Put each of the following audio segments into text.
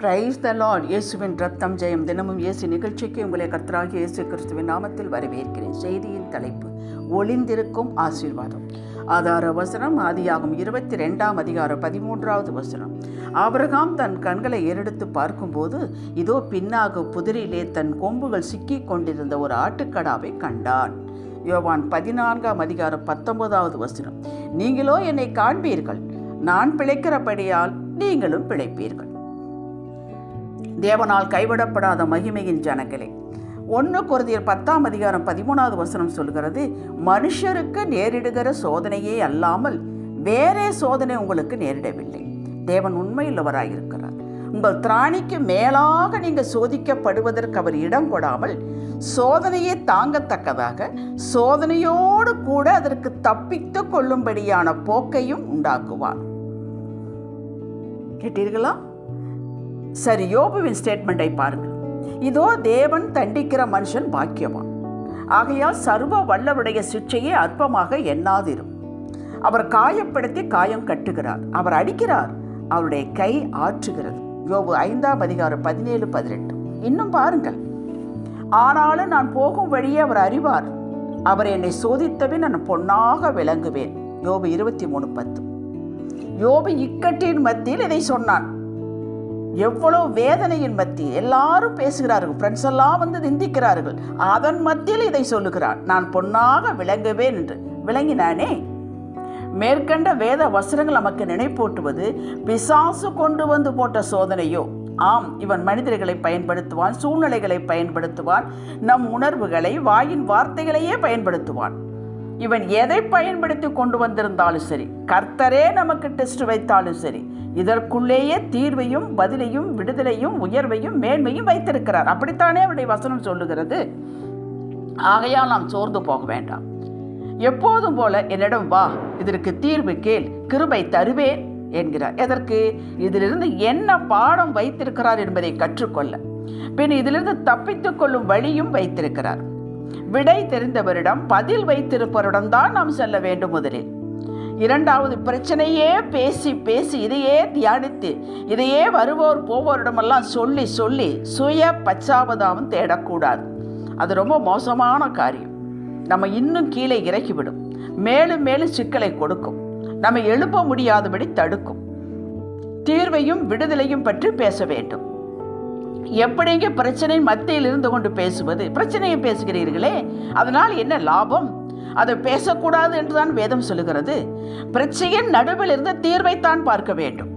Praise the Lord இயேசுவின் ரத்தம் ஜெயம். தினமும் இயேசு நிகழ்ச்சிக்கு உங்களை கர்த்தராகிய இயேசு கிறிஸ்துவின் நாமத்தில் வரவேற்கிறேன். செய்தியின் தலைப்பு ஒளிந்திருக்கும் ஆசீர்வாதம். ஆதார வசனம் ஆதியாகும் இருபத்தி ரெண்டாம் அதிகாரம் பதிமூன்றாவது வசனம். ஆபரகாம் தன் கண்களை ஏறெடுத்து பார்க்கும்போது இதோ பின்னாக புதிரிலே தன் கொம்புகள் சிக்கிக் கொண்டிருந்த ஒரு ஆட்டுக்கடாவை கண்டான். யோவான் பதினான்காம் அதிகாரம் பத்தொன்பதாவது வசனம். நீங்களோ என்னை காண்பீர்கள். நான் பிழைக்கிறபடியால் நீங்களும் பிழைப்பீர்கள். தேவனால் கைவிடப்படாத மகிமையின் ஜனங்களே. ஒன்று குருதியர் பத்தாம் அதிகாரம் பதிமூணாவது வசனம் சொல்கிறது மனுஷருக்கு நேரிடுகிற சோதனையே அல்லாமல் வேறே சோதனை உங்களுக்கு நேரிடவில்லை. தேவன் உண்மையுள்ளவராக இருக்கிறார். உங்கள் திராணிக்கு மேலாக நீங்கள் சோதிக்கப்படுவதற்கு அவர் இடம் கொடாமல் சோதனையை தாங்கத்தக்கதாக சோதனையோடு கூட அதற்கு தப்பித்து கொள்ளும்படியான போக்கையும் உண்டாக்குவார். கேட்டீர்களா? சரி யோபுவின் ஸ்டேட்மெண்ட்டை பாருங்கள். இதோ தேவன் தண்டிக்கிற மனுஷன் பாக்கியவான். ஆகையால் சர்வ வல்லவருடைய சிற்றையை அற்பமாக எண்ணாதிரும். அவர் காயப்படுத்தி காயம் கட்டுகிறார். அவர் அடிக்கிறார். அவருடைய கை ஆற்றுகிறது. யோபு ஐந்தாம் அதிகாரம் பதினேழு பதினெட்டு. இன்னும் பாருங்கள். ஆனாலும் நான் போகும் வழியே அவர் அறிவார். அவர் என்னை சோதித்தவே நான் பொன்னாக விளங்குவேன். யோபு இருபத்தி மூணு பத்து. யோபு இக்கட்டின் மத்தியில் இதை சொன்னான். எவ்வளோ வேதனையின் மத்தியில் எல்லாரும் பேசுகிறார்கள். ஃப்ரெண்ட்ஸ் எல்லாம் வந்து நிந்திக்கிறார்கள். அதன் மத்தியில் இதை சொல்லுகிறான். நான் பொன்னாக விளங்குவேன் என்று. விளங்கினானே? மேற்கண்ட வேத வசனங்கள் நமக்கு நினைப்பூட்டுவது பிசாசு கொண்டு வந்து போட்ட சோதனையோ? ஆம் இவன் மனிதர்களை பயன்படுத்துவான் சூழ்நிலைகளை பயன்படுத்துவான் நம் உணர்வுகளை வாயின் வார்த்தைகளையே பயன்படுத்துவான். இவன் எதை பயன்படுத்தி கொண்டு வந்திருந்தாலும் சரி கர்த்தரே நமக்கு டெஸ்ட் வைத்தாலும் சரி இதற்குள்ளேயே தீர்வையும் பதிலையும் விடுதலையும் உயர்வையும் மேன்மையும் வைத்திருக்கிறார். அப்படித்தானே அவருடைய வசனம் சொல்லுகிறது? ஆகையால் நாம் சோர்ந்து போக வேண்டாம். எப்போதும் போல என்னிடம் வா இதற்கு தீர்வு கேள் கிருபை தருவேன் என்கிறார். எதற்கு? இதிலிருந்து என்ன பாடம் வைத்திருக்கிறார் என்பதை கற்றுக்கொள்ள. பின் இதிலிருந்து தப்பித்துக் கொள்ளும் வழியும் வைத்திருக்கிறார். விடை தெரிந்தவரிடம் பதில் வைத்திருப்பவரிடம் தான் நாம் செல்ல வேண்டும் முதலில். இரண்டாவது பிரச்சனையே பேசி பேசி இதையே தியானித்து இதையே வருவோர் போவோரிடமெல்லாம் சொல்லி சொல்லி சுய பச்சாபதாவும் தேடக்கூடாது. அது ரொம்ப மோசமான காரியம். நம்ம இன்னும் கீழே இறக்கிவிடும். மேலும் மேலும் சிக்கலை கொடுக்கும். நம்ம எழுப்ப முடியாதபடி தடுக்கும். தீர்வையும் விடுதலையும் பற்றி பேச வேண்டும். எப்படிங்க பிரச்சனை மத்தியில் இருந்து கொண்டு பேசுவது? பிரச்சனையை பேசுகிறீர்களே அதனால் என்ன லாபம்? அதை பேசக்கூடாது என்றுதான் வேதம் சொல்லுகிறது. பிரச்சனையின் நடுவில் இருந்து தீர்வைத்தான் பார்க்க வேண்டும்.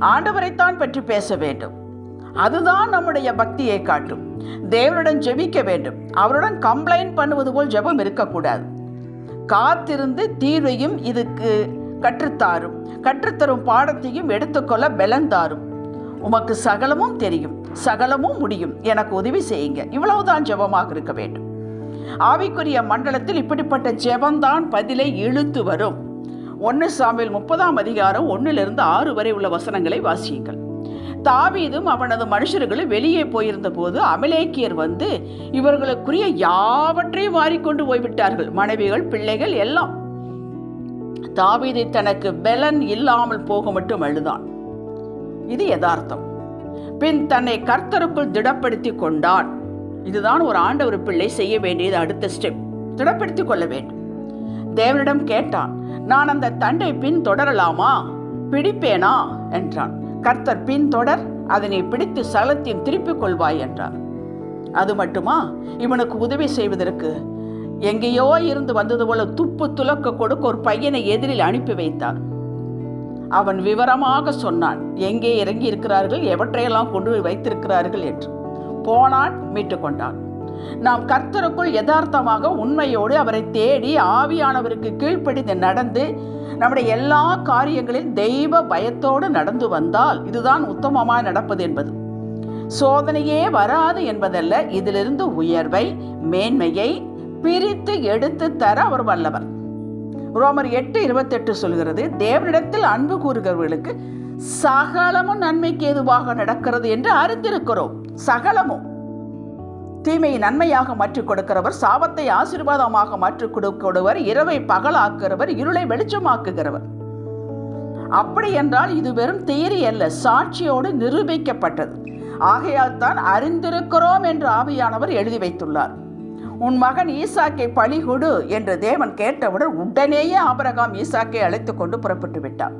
ஆண்டவரைத்தான் பற்றி பேச வேண்டும். அதுதான் நம்முடைய பக்தியை காட்டும். தேவனுடன் ஜெபிக்க வேண்டும். அவருடன் கம்ப்ளைண்ட் பண்ணுவது போல் ஜெபம் இருக்கக்கூடாது. காத்திருந்து தீர்வையும் இதுக்கு கற்றுத்தாரும். கற்றுத்தரும் பாடத்தையும் எடுத்துக்கொள்ள பலன் தாரும். உமக்கு சகலமும் தெரியும். சகலமும் முடியும். எனக்கு உதவி செய்யுங்க. இவ்வளவுதான் ஜெபமாக இருக்க வேண்டும். ஆவிக்குரிய மண்டலத்தில் இப்படிப்பட்ட ஜெபம்தான் பதிலை இழுத்து வரும். ஒன்று சாமியில் முப்பதாம் அதிகாரம் ஒன்னிலிருந்து ஆறு வரை உள்ள வசனங்களை வாசியுங்கள். தாவீதும் அவனது மனுஷர்களும் வெளியே போயிருந்த போது அமலேக்கியர் வந்து இவர்களுக்குரிய யாவற்றையும் வாரிக்கொண்டு போய்விட்டார்கள். மனைவிகள் பிள்ளைகள் எல்லாம். தாவீதை தனக்கு பெலன் இல்லாமல் போக மட்டும் அழுதான். இது யதார்த்தம். பின் தன்னை கர்த்தருக்குள் திடப்படுத்தி கொண்டான். இதுதான் ஒரு ஆண்டவர் பிள்ளை செய்ய வேண்டியது அடுத்த ஸ்டெப் திடப்படுத்திக் கொள்ள வேண்டும். தேவனிடம் கேட்டான் நான் அந்த தண்டை பின் தொடரலாமா? பிடிப்பேனா? என்றான். கர்த்தர் பின் தொடர் அதனை பிடித்து சலத்தையும் திருப்பிக் கொள்வாய் என்றார். அது மட்டுமா? இவனுக்கு உதவி செய்வதற்கு. எங்கேயோ இருந்து வந்தது போல துப்பு துலக்க கொடுக்க ஒரு பையனை எதிரில் அனுப்பி வைத்தார் அவன் விவரமாக சொன்னான் எங்கே இறங்கி இருக்கிறார்கள் எவற்றையெல்லாம் கொண்டு வைத்திருக்கிறார்கள்? என்று. போனான் மீட்டு கொண்டான் நாம் கர்த்தருக்குள் யதார்த்தமாக உண்மையோடு அவரை தேடி ஆவியானவருக்கு கீழ்ப்படிந்து நடந்து நம்முடைய எல்லா காரியங்களில் தெய்வ பயத்தோடு நடந்து வந்தால் இதுதான் உத்தமமாக நடப்பது என்பது. சோதனையே வராது என்பதல்ல இதிலிருந்து உயர்வை மேன்மையை பிரித்து எடுத்து தர அவர் வல்லவர். ரோமர் எட்டு இருபத்தெட்டு சொல்கிறது தேவனிடத்தில் அன்பு கூறுகிறவர்களுக்கு சகலமும் நன்மைக்கு ஏதுவாக நடக்கிறது என்று அறிந்திருக்கிறோம். சகலமும். தீமையை நன்மையாக மாற்றிக் கொடுக்கிறவர் சாபத்தை ஆசீர்வாதமாக மாற்றிக் கொடுக்கிறவர் இரவை பகலாக்குகிறவர் இருளை வெளிச்சமாக்குகிறவர். அப்படி என்றால் இது வெறும் தேரி அல்ல சாட்சியோடு நிரூபிக்கப்பட்டது. ஆகையால் தான் அறிந்திருக்கிறோம் என்று ஆவியானவர் எழுதி வைத்துள்ளார். உன் மகன் ஈசாக்கை பழி கொடு என்று தேவன் கேட்டவுடன் உடனேயே ஆபரகாம் ஈசாக்கை அழைத்து கொண்டு புறப்பட்டு விட்டான்.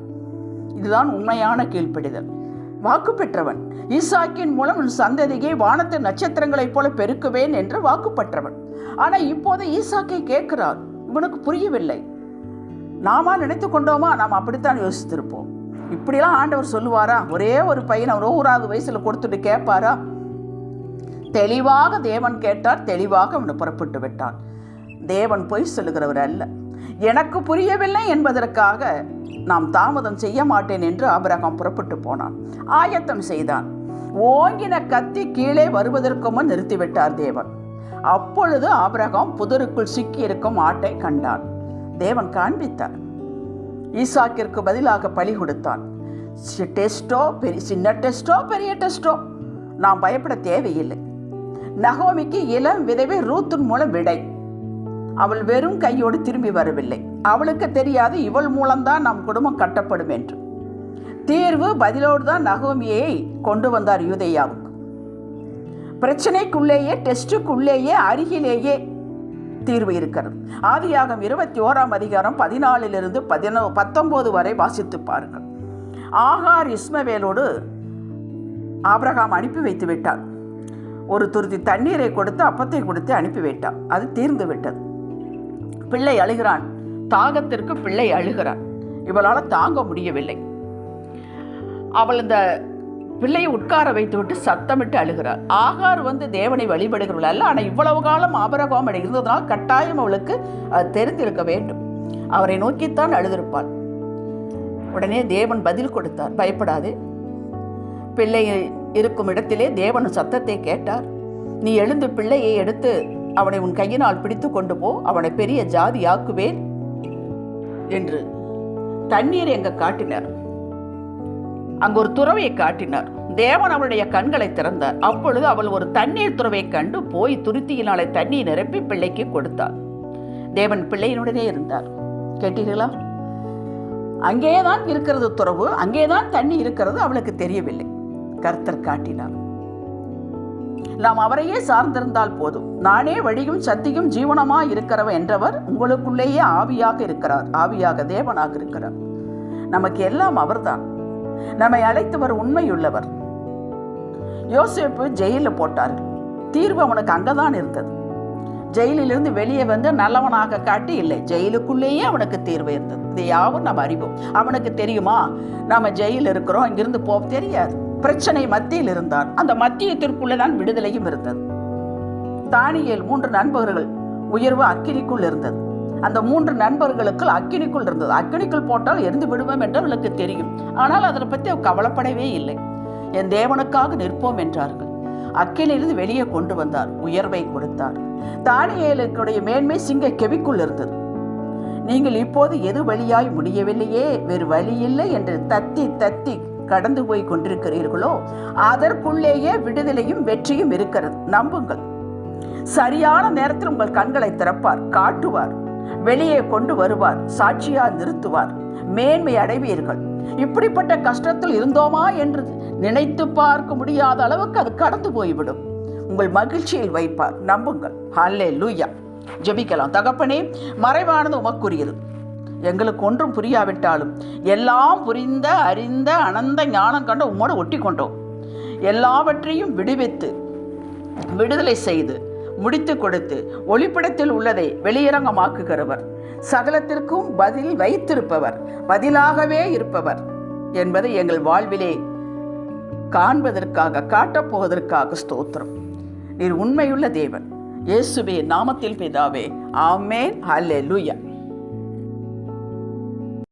இதுதான் உண்மையான கீழ்ப்படிதல். வாக்கு பெற்றவன் ஈசாக்கின் மூலம் உன் சந்ததியை வானத்து நட்சத்திரங்களைப் போல பெருக்குவேன் என்று வாக்கு பெற்றவன். ஆனால் இப்போது ஈசாக்கை கேட்கிறார் இவனுக்கு புரியவில்லை. நாமா நினைத்து கொண்டோமா? நாம் அப்படித்தான் யோசித்திருப்போம். இப்படிலாம் ஆண்டவர் சொல்லுவாரா? ஒரே ஒரு பையனை நூறாவது வயசில் கொடுத்துட்டு கேட்பாரா? தெளிவாக தேவன் கேட்டார் தெளிவாக அவனை புறப்பட்டு விட்டான். தேவன் பொய் சொல்லுகிறவர் அல்ல. எனக்கு புரியவில்லை என்பதற்காக நாம் தாமதம் செய்ய மாட்டேன் என்று அபிரகாம் புறப்பட்டு போனான். ஆயத்தம் செய்தான். ஓங்கின கத்தி கீழே வருவதற்கு முன் நிறுத்திவிட்டார் தேவன். அப்பொழுது ஆபிரகாம் புதருக்குள் சிக்கியிருக்கும் ஆட்டை கண்டான். தேவன் காண்பித்தார். ஈசாக்கிற்கு பதிலாக பலி கொடுத்தான். சி- டெஸ்டோ பெரிய சின்ன டெஸ்டோ பெரிய டெஸ்டோ நாம் பயப்பட தேவையில்லை. நகோமிக்கு இளம் விதவை ரூத்தின் மூலம் விடை. அவள் வெறும் கையோடு திரும்பி வரவில்லை. அவளுக்கு தெரியாது இவள் மூலம்தான் நம் குடும்பம் கட்டப்படும் என்று. தீர்வு பதிலோடு தான் நகோமியை கொண்டு வந்தார் யூதையாவுக்கு. பிரச்சனைக்குள்ளேயே டெஸ்டுக்குள்ளேயே அருகிலேயே தீர்வு இருக்கிறது. ஆதியாகம் இருபத்தி ஓராம் அதிகாரம் பதினாலிலிருந்து பதினோ பத்தொம்போது வரை வாசித்து பாருங்கள். ஆகார் இஸ்மவேலோடு ஆபிரகாம் அனுப்பி வைத்து விட்டார் ஒரு துருதி தண்ணீரை கொடுத்து அப்பத்தை கொடுத்து அனுப்பி அது தீர்ந்து விட்டது. பிள்ளை அழுகிறான். தாகத்திற்கு பிள்ளை அழுகிறான். இவளால் தாங்க முடியவில்லை. அவள் இந்த பிள்ளையை உட்கார வைத்துவிட்டு சத்தமிட்டு அழுகிறார் ஆகார் வந்து தேவனை வழிபடுகிறவள் அல்ல. ஆனால் இவ்வளவு காலம் ஆபரகாம் இருந்ததனால் கட்டாயம் அவளுக்கு அது தெரிந்திருக்க வேண்டும். அவரை நோக்கித்தான் அழுதிருப்பாள். உடனே தேவன் பதில் கொடுத்தார். பயப்படாதே. பிள்ளையை இருக்கும் இடத்திலே தேவன் சத்தத்தை கேட்டார். நீ எழுந்து பிள்ளையை எடுத்து அவனை உன் கையினால் பிடித்து கொண்டு போ அவனை பெரிய ஜாதி ஆக்குவேன் என்று தண்ணீர் எங்க காட்டினார். அங்கு ஒரு துறவையை காட்டினார். தேவன் அவளுடைய கண்களை திறந்தார். அப்பொழுது அவள் ஒரு தண்ணீர் துறவை கண்டு போய் துருத்தியினாலே தண்ணீர் நிரப்பி பிள்ளைக்கு கொடுத்தார் தேவன் பிள்ளையினுடனே இருந்தார். கேட்டீர்களா? அங்கேதான் இருக்கிறது துறவு அங்கேதான் தண்ணி இருக்கிறது அவளுக்கு தெரியவில்லை. கர்த்தர் காட்டினார். நாம் அவரையே சார்ந்திருந்தால் போதும். நானே வழியும் சத்தியும் ஜீவனமாக இருக்கிறவன் என்றவர் உங்களுக்குள்ளேயே ஆவியாக இருக்கிறார். ஆவியாக தேவனாக இருக்கிறார். நமக்கு எல்லாம் அவர்தான். நம்மை அழைத்தவர் உண்மையுள்ளவர். யோசேப்பு ஜெயிலில் போட்டார். தீர்வு அவனுக்கு அங்கதான் இருந்தது. ஜெயிலிலிருந்து வெளியே வந்து நல்லவனாக காட்டி இல்லை. ஜெயிலுக்குள்ளேயே அவனுக்கு தீர்வு இருந்தது. இதையாவும் யாவும் அறிவோம். அவனுக்கு தெரியுமா? நம்ம ஜெயிலில் இருக்கிறோம். இங்கிருந்து போக தெரியாது. பிரச்சனை மத்தியில் இருந்தான். அந்த மத்தியத்திற்குள்ளேதான் விடுதலையும் இருந்தது. தானியேல் மூன்று நண்பர்கள் உயர்வு அக்கினிக்குள் இருந்தது. அந்த மூன்று நண்பர்களுக்கு அக்கினிக்குள் இருந்தது. அக்கினிக்குள் போட்டால் எரிந்து விடுவோம் என்று அவளுக்கு தெரியும். ஆனால் அதனை பற்றி அவள் கவலைப்படவே இல்லை. என் தேவனுக்காக நிற்போம் என்றார்கள். அக்கினிலிருந்து வெளியே கொண்டு வந்தார். உயர்வை கொடுத்தார். தானியலுக்குடைய மேன்மை சிங்க கெவிக்குள் இருந்தது. நீங்கள் இப்போது எது வழியாய் முடியவில்லையே? வேறு வழி இல்லை என்று தத்தி தத்தி கடந்து போய் கொண்டிருக்கிறீர்களோ அதற்குள்ளேயே விடுதலையும் வெற்றியும் இருக்கிறது. நம்புங்கள். சரியான நேரத்தில் உங்கள் கண்களை திறப்பார் காட்டுவார் வெளியே கொண்டு வருவார் சாட்சியா நிறுத்துவார் மேன்மை அடைவீர்கள். இப்படிப்பட்ட கஷ்டத்தில் இருந்தோமா என்று நினைத்து பார்க்க முடியாத அளவுக்கு அது கடந்து போய்விடும். உங்கள் மகிழ்ச்சியில் வைப்பார். நம்புங்கள். ஹல்லே லூயா ஜெபிக்கலாம். தகப்பனே மறைவானது உமக்குரியது. எங்களுக்கு ஒன்றும் புரியாவிட்டாலும் எல்லாம் புரிந்த அறிந்த அனந்த ஞானம் கண்டு உம்மோடு ஒட்டி கொண்டோம் எல்லாவற்றையும் விடுவித்து விடுதலை செய்து முடித்து கொடுத்து ஒளிப்படத்தில் உள்ளதை வெளியரங்கமாக்குகிறவர். சகலத்திற்கும் பதில் வைத்திருப்பவர் பதிலாகவே இருப்பவர் என்பதை எங்கள் வாழ்விலே காண்பதற்காக காட்டப்போவதற்காக ஸ்தோத்திரம். நீர் உண்மையுள்ள தேவன். இயேசுவே நாமத்தில் பிதாவே ஆமேன். ஹல்லே